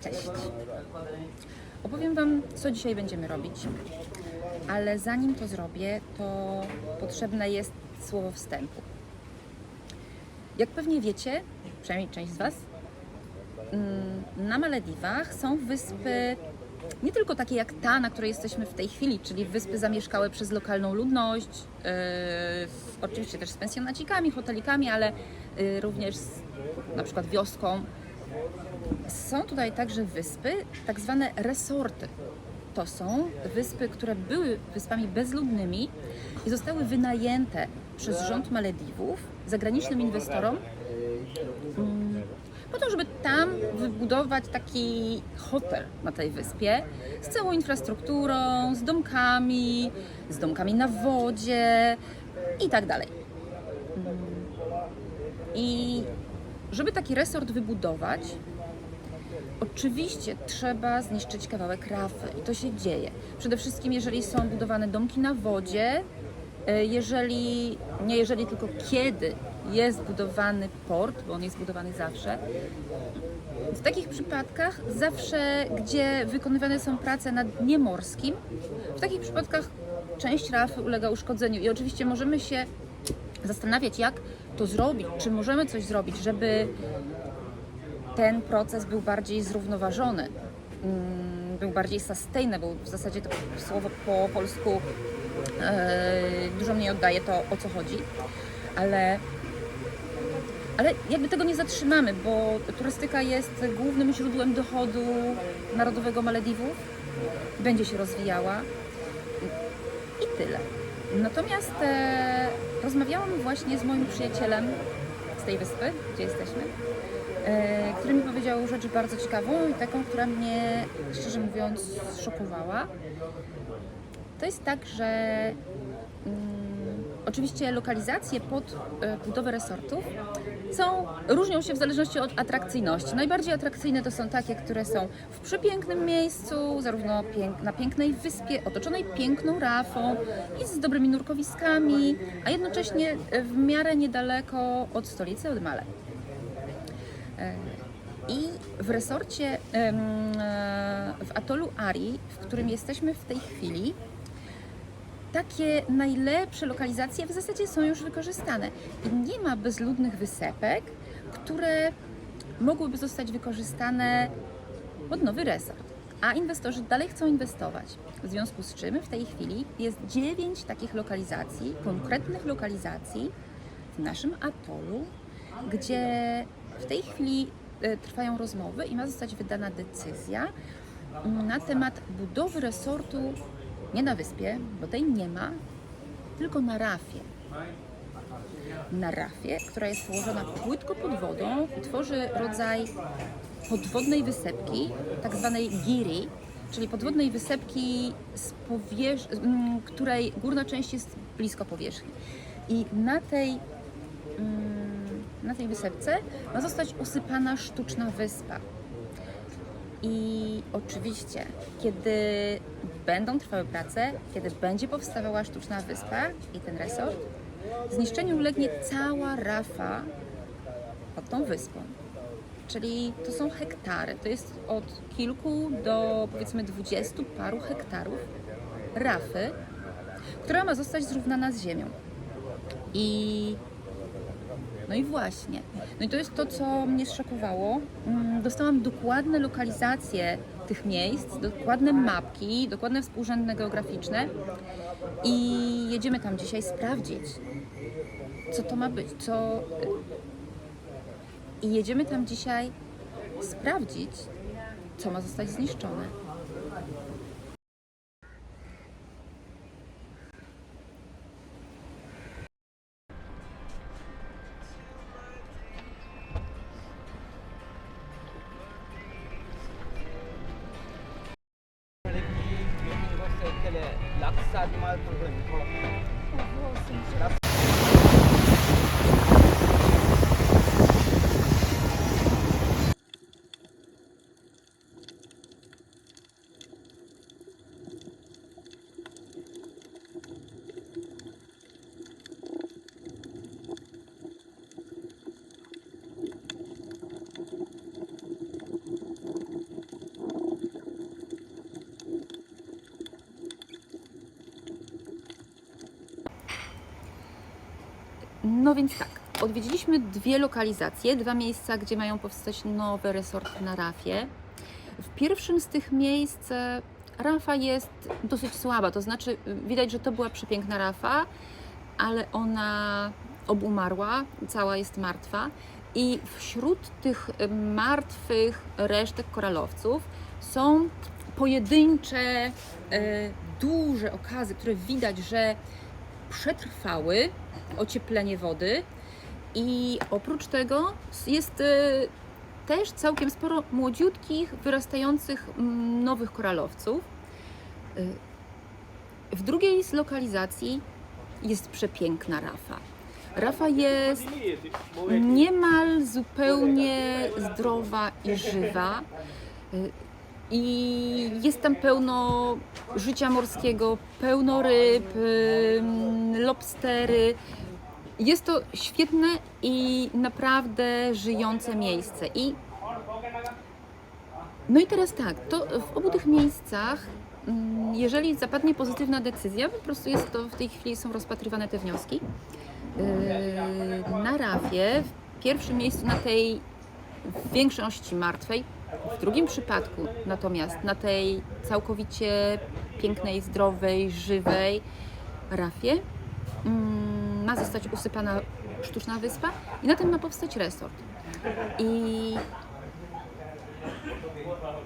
Cześć. Opowiem Wam, co dzisiaj będziemy robić, ale zanim to zrobię, to potrzebne jest słowo wstępu. Jak pewnie wiecie, przynajmniej część z Was, mm, na Malediwach są wyspy nie tylko takie jak ta, na której jesteśmy w tej chwili, czyli wyspy zamieszkałe przez lokalną ludność, yy, oczywiście też z pensjonacikami, hotelikami, ale yy, również z na przykład wioską. Są tutaj także wyspy, tak zwane resorty. To są wyspy, które były wyspami bezludnymi i zostały wynajęte przez rząd Malediwów zagranicznym inwestorom mm, po to, żeby tam wybudować taki hotel na tej wyspie z całą infrastrukturą, z domkami, z domkami na wodzie i tak dalej. Mm. I żeby taki resort wybudować, Oczywiście trzeba zniszczyć kawałek rafy i to się dzieje. Przede wszystkim, jeżeli są budowane domki na wodzie, e, jeżeli, nie jeżeli, tylko kiedy jest budowany port, bo on jest budowany zawsze. W takich przypadkach zawsze, gdzie wykonywane są prace na dnie morskim, w takich przypadkach część rafy ulega uszkodzeniu i oczywiście możemy się zastanawiać, jak to zrobić, czy możemy coś zrobić, żeby ten proces był bardziej zrównoważony, mm, był bardziej sustainable. W zasadzie to słowo po polsku e, dużo mniej oddaje to, o co chodzi, ale, ale jakby tego nie zatrzymamy, bo turystyka jest głównym źródłem dochodu narodowego Malediwów, będzie się rozwijała i tyle. Natomiast e, rozmawiałam właśnie z moim przyjacielem z tej wyspy, gdzie jesteśmy, e, który mi powiedział rzecz bardzo ciekawą i taką, która mnie, szczerze mówiąc, szokowała. To jest tak, że mm, oczywiście lokalizacje pod e, budowę resortów są, różnią się w zależności od atrakcyjności. Najbardziej atrakcyjne to są takie, które są w przepięknym miejscu, zarówno pięk, na pięknej wyspie, otoczonej piękną rafą i z dobrymi nurkowiskami, a jednocześnie e, w miarę niedaleko od stolicy, od Male. E, I w resorcie, w atolu Ari, w którym jesteśmy w tej chwili, takie najlepsze lokalizacje w zasadzie są już wykorzystane. I nie ma bezludnych wysepek, które mogłyby zostać wykorzystane pod nowy resort. A inwestorzy dalej chcą inwestować. W związku z czym w tej chwili jest dziewięć takich lokalizacji, konkretnych lokalizacji w naszym atolu, gdzie w tej chwili e, trwają rozmowy i ma zostać wydana decyzja mm, na temat budowy resortu nie na wyspie, bo tej nie ma, tylko na rafie. Na rafie, która jest położona płytko pod wodą i tworzy rodzaj podwodnej wysepki, tak zwanej giri, czyli podwodnej wysepki, z powierz- m, której górna część jest blisko powierzchni. I na tej, mm, na tej wysepce ma zostać usypana sztuczna wyspa. I oczywiście, kiedy będą trwały prace, kiedy będzie powstawała sztuczna wyspa i ten resort, zniszczeniu ulegnie cała rafa pod tą wyspą. Czyli to są hektary, to jest od kilku do powiedzmy dwudziestu paru hektarów rafy, która ma zostać zrównana z ziemią. I no i właśnie. No i to jest to, co mnie zszokowało. Mm, Dostałam dokładne lokalizacje tych miejsc, dokładne mapki, dokładne współrzędne geograficzne i jedziemy tam dzisiaj sprawdzić, co to ma być, co... I jedziemy tam dzisiaj sprawdzić, co ma zostać zniszczone. que le, por el No więc tak, odwiedziliśmy dwie lokalizacje, dwa miejsca, gdzie mają powstać nowe resorty na rafie. W pierwszym z tych miejsc e, rafa jest dosyć słaba, to znaczy y, widać, że to była przepiękna rafa, ale ona obumarła, cała jest martwa i wśród tych y, martwych resztek koralowców są pojedyncze, y, duże okazy, które widać, że przetrwały ocieplenie wody i oprócz tego jest y, też całkiem sporo młodziutkich, wyrastających nowych koralowców. Y, W drugiej z lokalizacji jest przepiękna rafa. Rafa jest niemal zupełnie zdrowa i żywa. Y, I jest tam pełno życia morskiego, pełno ryb, lobstery. Jest to świetne i naprawdę żyjące miejsce. I no i teraz tak, to w obu tych miejscach, mm, jeżeli zapadnie pozytywna decyzja, po prostu jest to w tej chwili są rozpatrywane te wnioski. Yy, Na rafie, w pierwszym miejscu na tej większości martwej, w drugim przypadku natomiast na tej całkowicie pięknej, zdrowej, żywej rafie mm, ma zostać usypana sztuczna wyspa i na tym ma powstać resort. I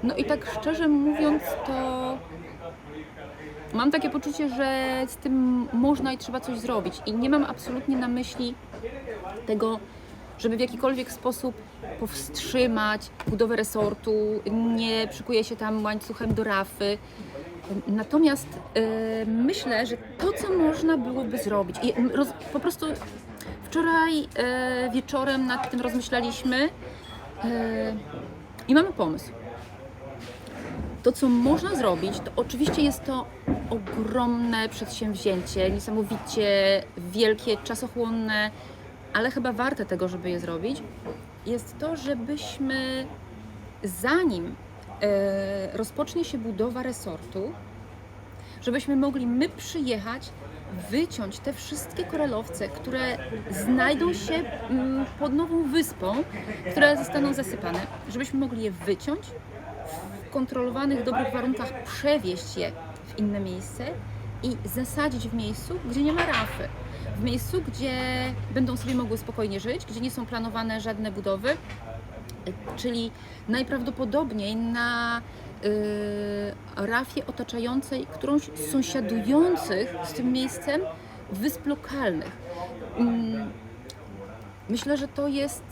no i tak szczerze mówiąc, to mam takie poczucie, że z tym można i trzeba coś zrobić. I nie mam absolutnie na myśli tego, żeby w jakikolwiek sposób powstrzymać budowę resortu, nie przykuje się tam łańcuchem do rafy. Natomiast e, myślę, że to, co można byłoby zrobić, i roz, po prostu wczoraj e, wieczorem nad tym rozmyślaliśmy e, i mamy pomysł. To, co można zrobić, to oczywiście jest to ogromne przedsięwzięcie, niesamowicie wielkie, czasochłonne, ale chyba warte tego, żeby je zrobić. Jest to, żebyśmy zanim rozpocznie się budowa resortu, żebyśmy mogli my przyjechać, wyciąć te wszystkie koralowce, które znajdą się mm, pod nową wyspą, które zostaną zasypane, żebyśmy mogli je wyciąć, w kontrolowanych, dobrych warunkach przewieźć je w inne miejsce i zasadzić w miejscu, gdzie nie ma rafy. W miejscu, gdzie będą sobie mogły spokojnie żyć, gdzie nie są planowane żadne budowy, czyli najprawdopodobniej na y, rafie otaczającej którąś z sąsiadujących z tym miejscem wysp lokalnych. Mm, Myślę, że to jest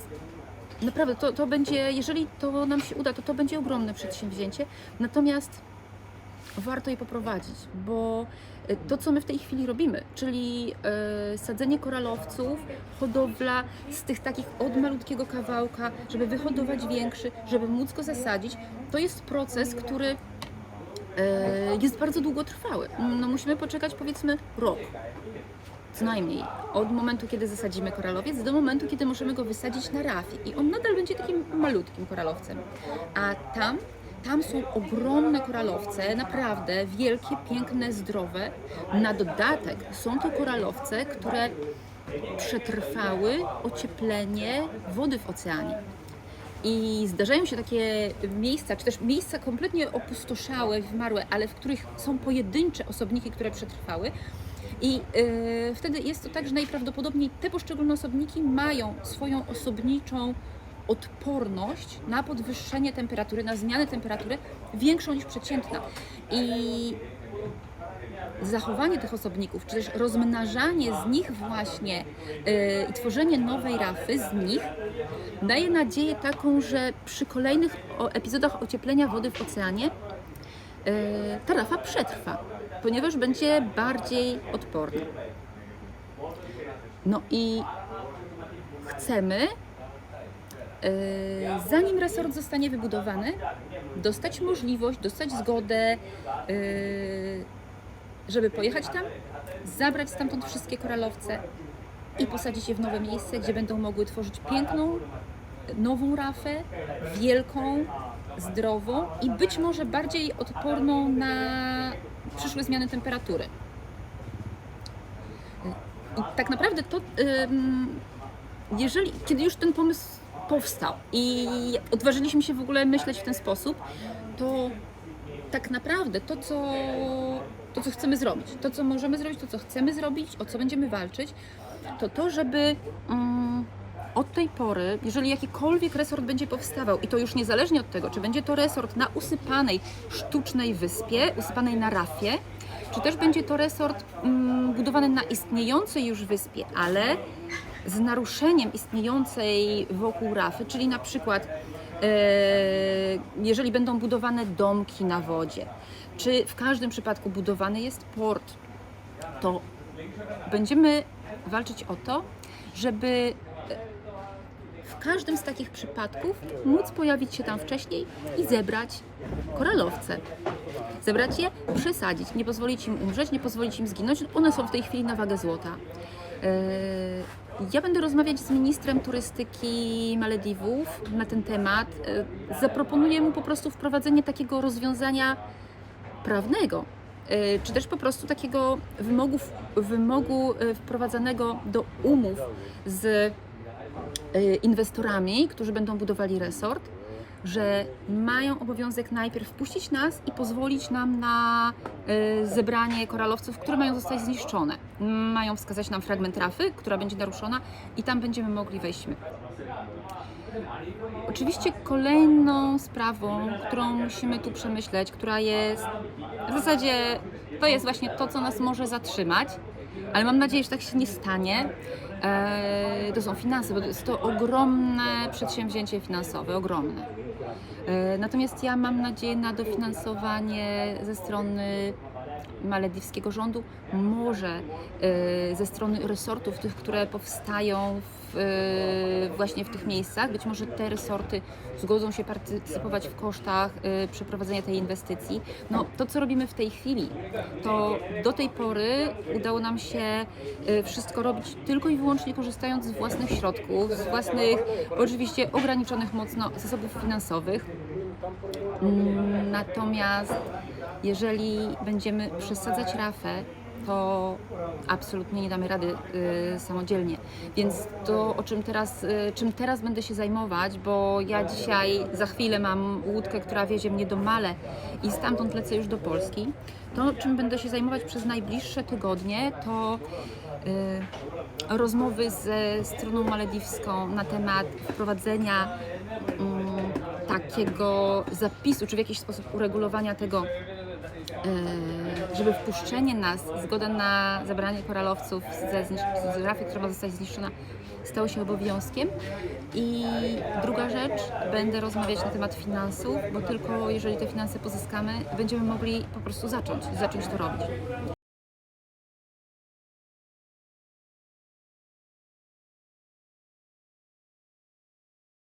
naprawdę, to, to będzie, jeżeli to nam się uda, to to będzie ogromne przedsięwzięcie. Natomiast warto je poprowadzić, bo to, co my w tej chwili robimy, czyli y, sadzenie koralowców, hodowla z tych takich od malutkiego kawałka, żeby wyhodować większy, żeby móc go zasadzić, to jest proces, który y, jest bardzo długotrwały. No, musimy poczekać powiedzmy rok. Co najmniej od momentu, kiedy zasadzimy koralowiec, do momentu, kiedy możemy go wysadzić na rafie. I on nadal będzie takim malutkim koralowcem. A tam tam są ogromne koralowce, naprawdę wielkie, piękne, zdrowe. Na dodatek są to koralowce, które przetrwały ocieplenie wody w oceanie. I zdarzają się takie miejsca, czy też miejsca kompletnie opustoszałe, wymarłe, ale w których są pojedyncze osobniki, które przetrwały. I yy, wtedy jest to tak, że najprawdopodobniej te poszczególne osobniki mają swoją osobniczą odporność na podwyższenie temperatury, na zmianę temperatury większą niż przeciętna. I zachowanie tych osobników, czy też rozmnażanie z nich właśnie yy, i tworzenie nowej rafy z nich daje nadzieję taką, że przy kolejnych epizodach ocieplenia wody w oceanie yy, ta rafa przetrwa, ponieważ będzie bardziej odporna. No i chcemy zanim resort zostanie wybudowany, dostać możliwość, dostać zgodę, yy, żeby pojechać tam, zabrać stamtąd wszystkie koralowce i posadzić je w nowe miejsce, gdzie będą mogły tworzyć piękną, nową rafę, wielką, zdrową i być może bardziej odporną na przyszłe zmiany temperatury. I tak naprawdę to, jeżeli, kiedy już ten pomysł powstał. I odważyliśmy się w ogóle myśleć w ten sposób, to tak naprawdę to, co, to, co chcemy zrobić, to, co możemy zrobić, to, co chcemy zrobić, o co będziemy walczyć, to to, żeby mm, od tej pory, jeżeli jakikolwiek resort będzie powstawał, i to już niezależnie od tego, czy będzie to resort na usypanej sztucznej wyspie, usypanej na rafie, czy też będzie to resort mm, budowany na istniejącej już wyspie, ale z naruszeniem istniejącej wokół rafy, czyli na przykład e, jeżeli będą budowane domki na wodzie, czy w każdym przypadku budowany jest port, to będziemy walczyć o to, żeby e, w każdym z takich przypadków móc pojawić się tam wcześniej i zebrać koralowce. Zebrać je, przesadzić, nie pozwolić im umrzeć, nie pozwolić im zginąć. One są w tej chwili na wagę złota. Ja będę rozmawiać z ministrem turystyki Malediwów na ten temat. Yy, Zaproponuję mu po prostu wprowadzenie takiego rozwiązania prawnego, yy, czy też po prostu takiego wymogu, wymogu yy, wprowadzanego do umów z inwestorami, którzy będą budowali resort, że mają obowiązek najpierw wpuścić nas i pozwolić nam na y, zebranie koralowców, które mają zostać zniszczone. Mają wskazać nam fragment rafy, która będzie naruszona i tam będziemy mogli wejść. Oczywiście kolejną sprawą, którą musimy tu przemyśleć, która jest w zasadzie to jest właśnie to, co nas może zatrzymać, ale mam nadzieję, że tak się nie stanie. E, to są finanse, bo to jest to ogromne przedsięwzięcie finansowe, ogromne. E, natomiast ja mam nadzieję na dofinansowanie ze strony malediwskiego rządu, może e, ze strony resortów, tych, które powstają w, e, właśnie w tych miejscach. Być może te resorty zgodzą się partycypować w kosztach e, przeprowadzenia tej inwestycji. No, to, co robimy w tej chwili, to do tej pory udało nam się e, wszystko robić tylko i wyłącznie korzystając z własnych środków, z własnych, oczywiście ograniczonych mocno zasobów finansowych. Natomiast jeżeli będziemy przesadzać rafę, to absolutnie nie damy rady y, samodzielnie. Więc to, o czym teraz, y, czym teraz będę się zajmować, bo ja dzisiaj za chwilę mam łódkę, która wiezie mnie do Male i stamtąd lecę już do Polski, to czym będę się zajmować przez najbliższe tygodnie, to y, rozmowy ze stroną malediwską na temat wprowadzenia mm, takiego zapisu, czy w jakiś sposób uregulowania tego, żeby wpuszczenie nas, zgoda na zabranie koralowców ze z rafy, która ma zostać zniszczona, stało się obowiązkiem. I druga rzecz, będę rozmawiać na temat finansów, bo tylko jeżeli te finanse pozyskamy, będziemy mogli po prostu zacząć, zacząć to robić.